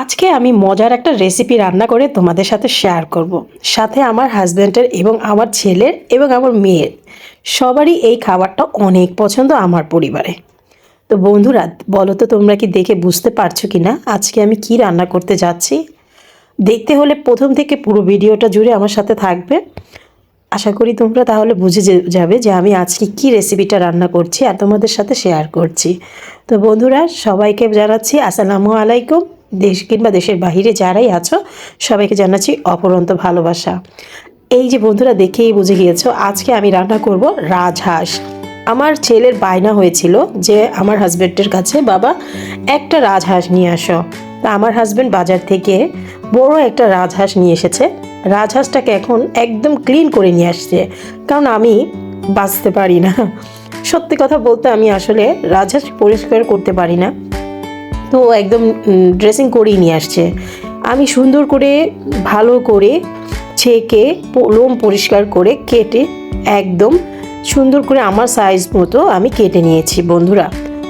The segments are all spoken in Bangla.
আজকে আমি মজার একটা রেসিপি রান্না করে তোমাদের সাথে শেয়ার করব। সাথে আমার হাজব্যান্ডের এবং আমার ছেলের এবং আমার মেয়ের। সবারই এই খাবারটা অনেক পছন্দ আমার পরিবারে। তো বন্ধুরা, বলো তো তোমরা কি দেখে বুঝতে পারছ কি না আজকে আমি কি রান্না করতে যাচ্ছি? দেখতে হলে প্রথম থেকে পুরো ভিডিওটা জুড়ে আমার সাথে থাকবে। আশা করি তোমরা তাহলে বুঝে যাবে যে আমি আজকে কি রেসিপিটা রান্না করছি আর তোমাদের সাথে শেয়ার করছি। তো বন্ধুরা, সবাইকে জানাচ্ছি আসসালামু আলাইকুম। দেশ কিংবা দেশের বাইরে যারাই আছো, সবাইকে জানাচ্ছি অপরন্ত ভালোবাসা। এই যে বন্ধুরা দেখেই বুঝে গিয়েছো, আজকে আমি রান্না করব রাজহাঁস। আমার ছেলের বায়না হয়েছিল যে আমার হাজব্যান্ডের কাছে, বাবা, একটা রাজহাঁস নিয়ে আসো। তা আমার হাজব্যান্ড বাজার থেকে বড় একটা রাজহাঁস নিয়ে এসেছে। রাজহাঁসটাকে এখন একদম ক্লিন করে নিয়ে আসছে, কারণ আমি বাঁচতে পারি না। সত্যি কথা বলতে আমি আসলে রাজহাঁস পরিষ্কার করতে পারি না। তো একদম ড্রেসিং করেই নিয়ে আসছে। আমি সুন্দর করে, ভালো করে ছেঁকে লোম পরিষ্কার করে কেটে একদম সুন্দর করে আমার সাইজ মতো আমি কেটে নিয়েছি, বন্ধুরা।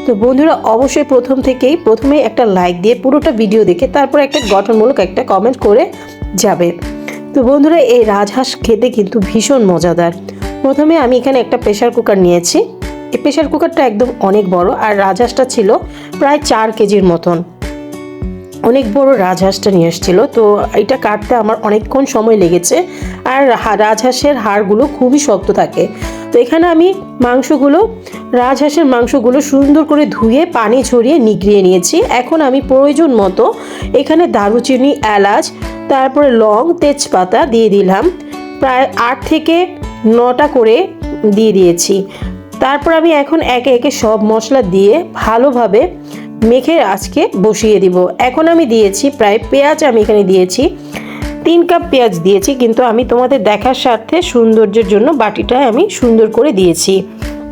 তো বন্ধুরা, অবশ্যই প্রথম থেকেই, প্রথমে একটা লাইক দিয়ে পুরোটা ভিডিও দেখে তারপর একটা গঠনমূলক একটা কমেন্ট করে যাবে। তো বন্ধুরা, এই রাজহাঁস খেতে কিন্তু ভীষণ মজাদার। প্রথমে আমি এখানে একটা প্রেশার কুকার নিয়েছি। এই প্রেশার কুকারটা একদম অনেক বড় আর রাজহাঁসটা ছিল প্রায় চার কেজির মতন। অনেক বড় রাজহাঁসটা নিয়ে এসেছিল। তো এটা কাটতে আমার অনেকক্ষণ সময় লেগেছে আর রাজহাঁসের হাড়গুলো খুবই শক্ত থাকে। তো এখানে আমি মাংসগুলো, রাজহাঁসের মাংসগুলো সুন্দর করে ধুয়ে পানি ছড়িয়ে নিগড়িয়ে নিয়েছি। এখন আমি প্রয়োজন মতো এখানে দারুচিনি, এলাচ, তারপরে লং তেজপাতা দিয়ে দিলাম। প্রায় আট থেকে নটা করে দিয়ে দিয়েছি। তারপর আমি এখন একে একে সব মশলা দিয়ে ভালোভাবে মেখে আজকে বসিয়ে দিব। এখন আমি দিয়েছি প্রায় পেঁয়াজ, আমি এখানে দিয়েছি তিন কাপ পেঁয়াজ দিয়েছি, কিন্তু আমি তোমাদের দেখার স্বার্থে সৌন্দর্যের জন্য বাটিটা আমি সুন্দর করে দিয়েছি।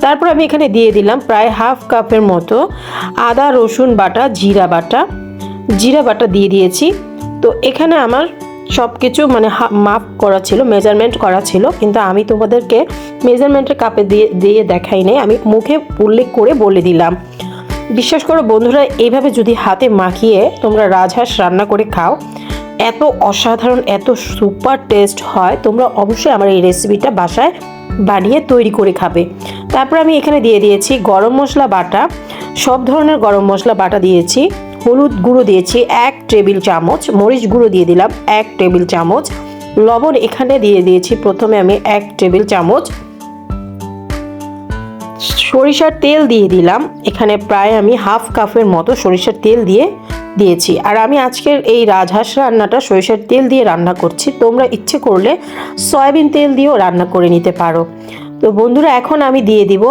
তারপর আমি এখানে দিয়ে দিলাম প্রায় হাফ কাপের মতো আদা, রসুন বাটা, জিরা বাটা। জিরা বাটা দিয়ে দিয়েছি। তো এখানে আমার সব কিছু মানে মাপ করা ছিল মেজারমেন্ট করা ছিল, কিন্তু আমি তোমাদেরকে মেজারমেন্টের কাপে দিয়ে দিয়ে দেখাই নাই, আমি মুখে উল্লেখ করে বলে দিলাম। বিশ্বাস করো বন্ধুরা, এইভাবে যদি হাতে মাখিয়ে তোমরা রাজহাঁস রান্না করে খাও, এত অসাধারণ, এত সুপার টেস্ট হয়, তোমরা অবশ্যই আমার এই রেসিপিটা বাসায় বানিয়ে তৈরি করে খাবে। তারপর আমি এখানে দিয়ে দিয়েছি গরম মশলা বাটা, সব ধরনের গরম মশলা বাটা দিয়েছি। হলুদ গুঁড়ো দিয়েছি এক টেবিল চামচ, মরিচ গুঁড়ো দিয়ে দিলাম এক টেবিল চামচ, লবণ এখানে দিয়ে দিয়েছি প্রথমে আমি এক টেবিল চামচ, সরিষার তেল দিয়ে দিলাম, এখানে প্রায় আমি হাফ কাপের মতো সরিষার তেল দিয়ে দিয়েছি। আর আমি আজকের এই রাজহাঁস রান্নাটা সরিষার তেল দিয়ে রান্না করছি, তোমরা ইচ্ছে করলে সয়াবিন তেল দিয়েও রান্না করে নিতে পারো। তো বন্ধুরা, এখন আমি দিয়ে দিব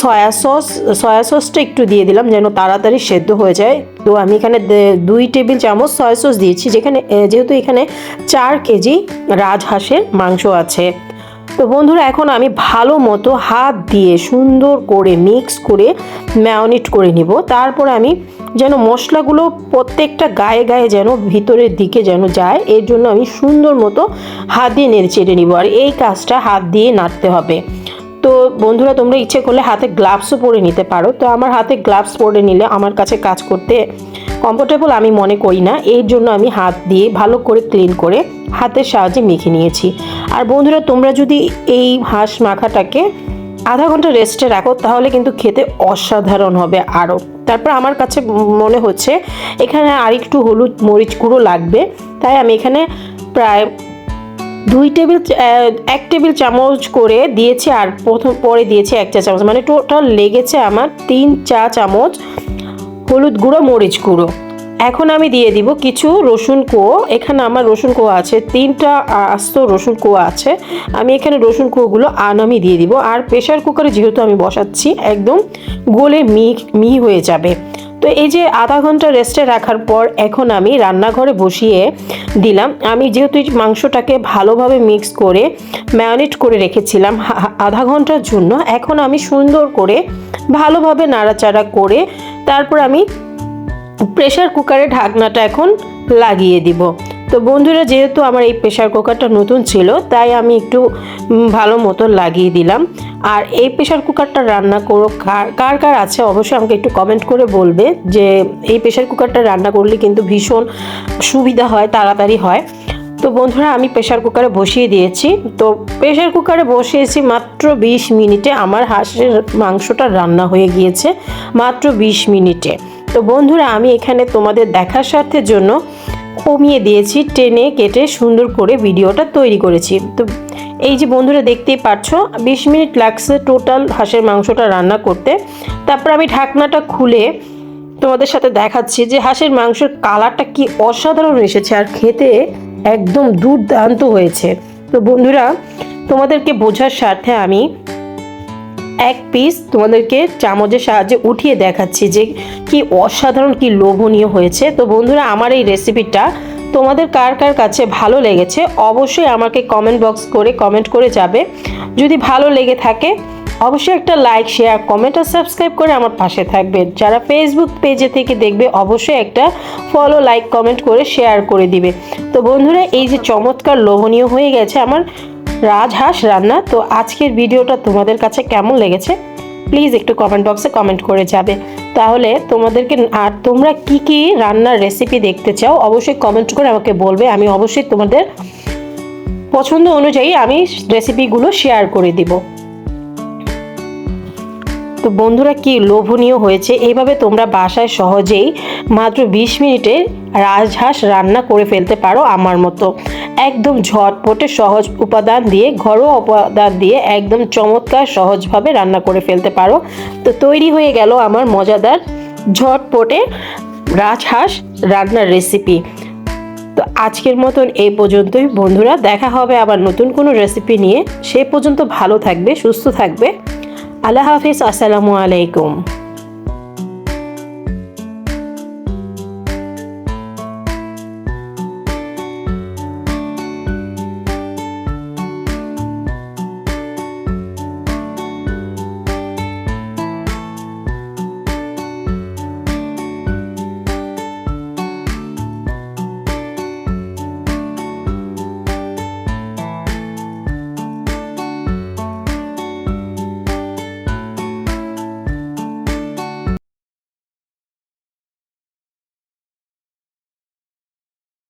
সয়া সস। সয়া সসটা একটু দিয়ে দিলাম যেন তাড়াতাড়ি সেদ্ধ হয়ে যায়। তো আমি এখানে দুই টেবিল চামচ সয়া সস দিয়েছি, যেখানে যেহেতু এখানে চার কেজি রাজহাঁসের মাংস আছে। তো বন্ধুরা, এখন আমি ভালো মতো হাত দিয়ে সুন্দর করে মিক্স করে ম্যারিনেট করে নিব। তারপরে আমি যেন মশলাগুলো প্রত্যেকটা গায়ে গায়ে যেন ভিতরের দিকে যেন যায়, এর জন্য আমি সুন্দর মতো হাত দিয়ে নেড়ে চেড়ে নিব। আর এই কাজটা হাত দিয়ে নাড়তে হবে। তো বন্ধুরা, তোমরা ইচ্ছে করলে হাতে গ্লাভসও পরে নিতে পারো। তো আমার হাতে গ্লাভস পরে নিলে আমার কাছে কাজ করতে কমফোর্টেবল আমি মনে করি না। এর জন্য আমি হাত দিয়ে ভালো করে ক্লিন করে হাতের সাহায্যে মেখে নিয়েছি। আর বন্ধুরা, তোমরা যদি এই হাঁস মাখাটাকে আধা ঘণ্টা রেস্টে রাখো, তাহলে কিন্তু খেতে অসাধারণ হবে আরও। তারপর আমার কাছে মনে হচ্ছে, এখানে আরেকটু হলুদ মরিচ গুঁড়ো লাগবে। তাই আমি এখানে প্রায় দুই টেবিল এক টেবিল চামচ করে দিয়েছি আর প্রথম পরে দিয়েছি এক চা চামচ। মানে টোটাল লেগেছে আমার তিন চা চামচ হলুদ গুঁড়ো, মরিচ গুঁড়ো। এখন আমি দিয়ে দিব কিছু রসুন কোয়া। এখানে আমার রসুন কোয়া আছে, তিনটা আস্ত রসুন কোয়া আছে। আমি এখানে রসুন কোয়াগুলো আন আমি দিয়ে দিব। আর প্রেশার কুকারে যেহেতু আমি বসাচ্ছি, একদম গোলে মি মিহি হয়ে যাবে। তো এই যে আধা ঘণ্টা রেস্টে রাখার পর এখন আমি রান্নাঘরে বসিয়ে দিলাম। আমি যেহেতু মাংসটাকে ভালোভাবে মিক্স করে ম্যারিনেট করে রেখেছিলাম আধা ঘণ্টার জন্য, এখন আমি সুন্দর করে ভালোভাবে নাড়াচাড়া করে তারপর আমি প্রেশার কুকারে ঢাকনাটা এখন লাগিয়ে দিব। তো বন্ধুরা, যেহেতু আমার এই প্রেশার কুকারটা নতুন ছিল, তাই আমি একটু ভালো মতো লাগিয়ে দিলাম। আর এই প্রেশার কুকারটা রান্না করো, কার কার আছে অবশ্যই আমাকে একটু কমেন্ট করে বলবে যে, এই প্রেশার কুকারটা রান্না করলে কিন্তু ভীষণ সুবিধা হয়, তাড়াতাড়ি হয়। তো বন্ধুরা, আমি প্রেশার কুকারে বসিয়ে দিয়েছি। তো প্রেশার কুকারে বসিয়েছি মাত্র বিশ মিনিটে, আমার হাঁসের মাংসটা রান্না হয়ে গিয়েছে মাত্র বিশ মিনিটে। তো বন্ধুরা, আমি এখানে তোমাদের দেখার স্বার্থের জন্য কমিয়ে দিয়েছি, টেনে কেটে সুন্দর করে ভিডিওটা তৈরি করেছি। তো এই যে বন্ধুরা দেখতেই পাচ্ছ বিশ মিনিট লাগছে টোটাল হাঁসের মাংসটা রান্না করতে। তারপর আমি ঢাকনাটা খুলে তোমাদের সাথে দেখাচ্ছি যে হাঁসের মাংসের কালারটা কি অসাধারণ এসেছে আর খেতে একদম দুর্দান্ত হয়েছে। তো বন্ধুরা, তোমাদেরকে বোঝার স্বার্থে আমি এক পিস তোমাদেরকে চামচের সাহায্যে উঠিয়ে দেখাচ্ছি যে কি অসাধারণ, কি লোভনীয় হয়েছে। তো বন্ধুরা, আমার এই রেসিপিটা তোমাদের কার কার কাছে ভালো লেগেছে অবশ্যই আমাকে কমেন্ট বক্স করে কমেন্ট করে যাবে। যদি ভালো লেগে থাকে, অবশ্যই একটা লাইক শেয়ার কমেন্ট আর সাবস্ক্রাইব করে আমার পাশে থাকবে। যারা ফেসবুক পেজে থেকে দেখবে, অবশ্যই একটা ফলো লাইক কমেন্ট করে শেয়ার করে দিবে। তো বন্ধুরা, এই যে চমৎকার, লোভনীয় হয়ে গেছে আমার রাজহাঁস রান্না। তো আজকের ভিডিওটা তোমাদের কাছে কেমন লেগেছে? প্লিজ একটু কমেন্ট বক্সে কমেন্ট করে যাবে। তাহলে তোমাদেরকে আর তোমরা কি কি রান্নার রেসিপি দেখতে চাও, অবশ্যই কমেন্ট করে আমাকে বলবে। আমি অবশ্যই তোমাদের পছন্দ অনুযায়ী আমি রেসিপিগুলো শেয়ার করে দিব। তো বন্ধুরা কি লোভনীয় হয়েছে? এইভাবে তোমরা বাসায় সহজেই মাত্র বিশ মিনিটে রাজহাঁস রান্না করে ফেলতে পারো আমার মতো। একদম ঝটপটে সহজ উপাদান দিয়ে, ঘরোয়া উপাদান দিয়ে একদম চমৎকার সহজভাবে রান্না করে ফেলতে পারো। তো তৈরি হয়ে গেল আমার মজাদার ঝটপটে রাজহাঁস রান্নার রেসিপি। তো আজকের মতন এই পর্যন্তই বন্ধুরা, দেখা হবে আবার নতুন কোনো রেসিপি নিয়ে। সে পর্যন্ত ভালো থাকবে, সুস্থ থাকবে। আল্লাহ হাফিজ, আসসালামু আলাইকুম।